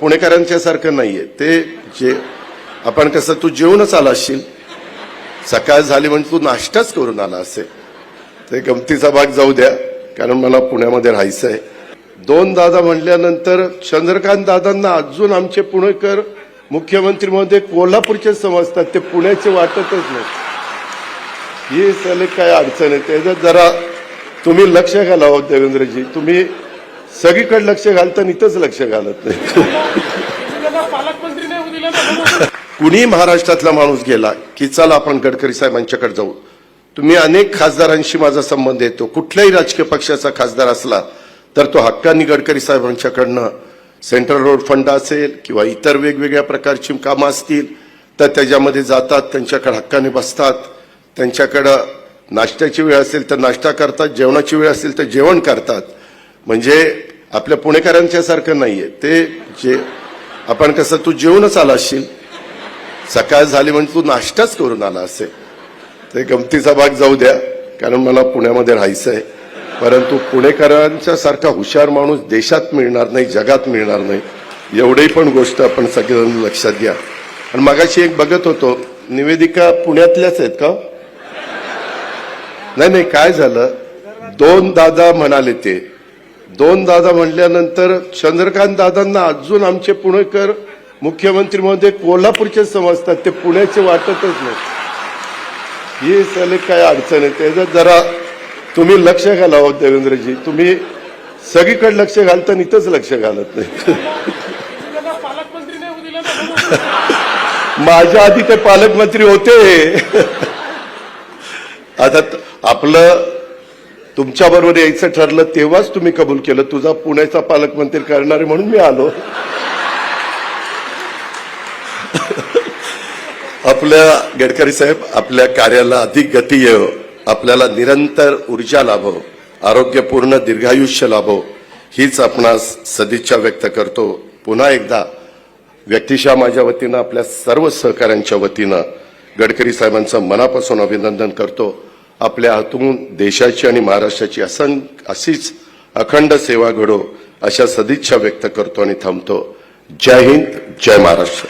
पुणेकरांच्या सारखं नाहीये. ते जे आपण कसं तू जेवूनच आला असशील. सकाळ झाली म्हणजे तू नाश्ताच करून आला असे ते गमतीचा भाग जाऊ द्या कारण मला पुण्यामध्ये राहायचं आहे. दोन दादा म्हणल्यानंतर चंद्रकांत दादांना अजून आमचे पुणेकर मुख्यमंत्री मध्ये कोल्हापूरचे समजतात ते पुण्याचे वाटतच नाही. ही सले काय अडचण आहे? त्याच्यात जरा तुम्ही लक्ष घाला देवेंद्रजी. तुम्ही सगळीकडे लक्ष घालतं इथंच लक्ष घालत नाही. कुणी महाराष्ट्रातला माणूस गेला की चला आपण गडकरी साहेबांच्याकडे जाऊ. तुम्ही अनेक खासदारांशी माझा संबंध येतो. कुठल्याही राजकीय पक्षाचा खासदार असला तर तो हक्कांनी गडकरी साहेबांच्याकडनं सेंट्रल रोड फंड असेल किंवा इतर वेगवेगळ्या प्रकारची कामं असतील तर त्याच्यामध्ये जातात त्यांच्याकडे हक्काने बसतात. त्यांच्याकडं नाश्त्याची वेळ असेल तर नाश्ता करतात जेवणाची वेळ असेल तर जेवण करतात. म्हणजे आपल्या पुणेकरांच्या सारखं नाहीये. ते जे आपण कसं तू जेवूनच आला असशील. सकाळ झाली म्हणजे तू नाश्ताच करून आला असेल. ते गमतीचा भाग जाऊ द्या कारण मला पुण्यामध्ये राहायचं आहे परंतु पुणेकरांच्या सारखा हुशार माणूस देशात मिळणार नाही जगात मिळणार नाही. एवढी पण गोष्ट आपण सगळेजण लक्षात घ्या. आणि मगाशी एक बघत होतो निवेदिका पुण्यातल्याच आहेत का? नाही नाही काय झालं? दोन दादा म्हणाले ते दोन दादा म्हणल्यानंतर चंद्रकांत दादांना अजून आमचे पुणेकर मुख्यमंत्री मध्ये कोल्हापूरचे समजतात ते पुण्याचे वाटतच नाही. ही सले काय अडचण आहे. त्याच्यात जरा तुम्ही लक्ष घाला हो देवेंद्रजी. तुम्ही सगळीकडे लक्ष घालता इथंच लक्ष घालत नाही. माझ्या आधी ते पालकमंत्री होते. आता आपलं तुमच्या बरोबर यायचं ठरलं तेव्हाच तुम्ही कबूल केलं. तुझा पुण्याचा पालकमंत्री करणारे म्हणून मी आलो. आपल्या गडकरी साहेब आपल्या कार्याला अधिक गती येव. आपल्याला निरंतर ऊर्जा लाभो. आरोग्यपूर्ण दीर्घायुष्य लाभो. हीच आपणास सदिच्छा व्यक्त करतो. पुन्हा एकदा व्यक्तिशः माझ्या वतीनं आपल्या सर्व सहकाऱ्यांच्या वतीनं गडकरी साहेबांचं मनापासून अभिनंदन करतो. आपल्या हातून देशाची आणि महाराष्ट्राची असं अशीच अखंड सेवा घडो अशा सदिच्छा व्यक्त करतो आणि थांबतो. जय हिंद जय महाराष्ट्र.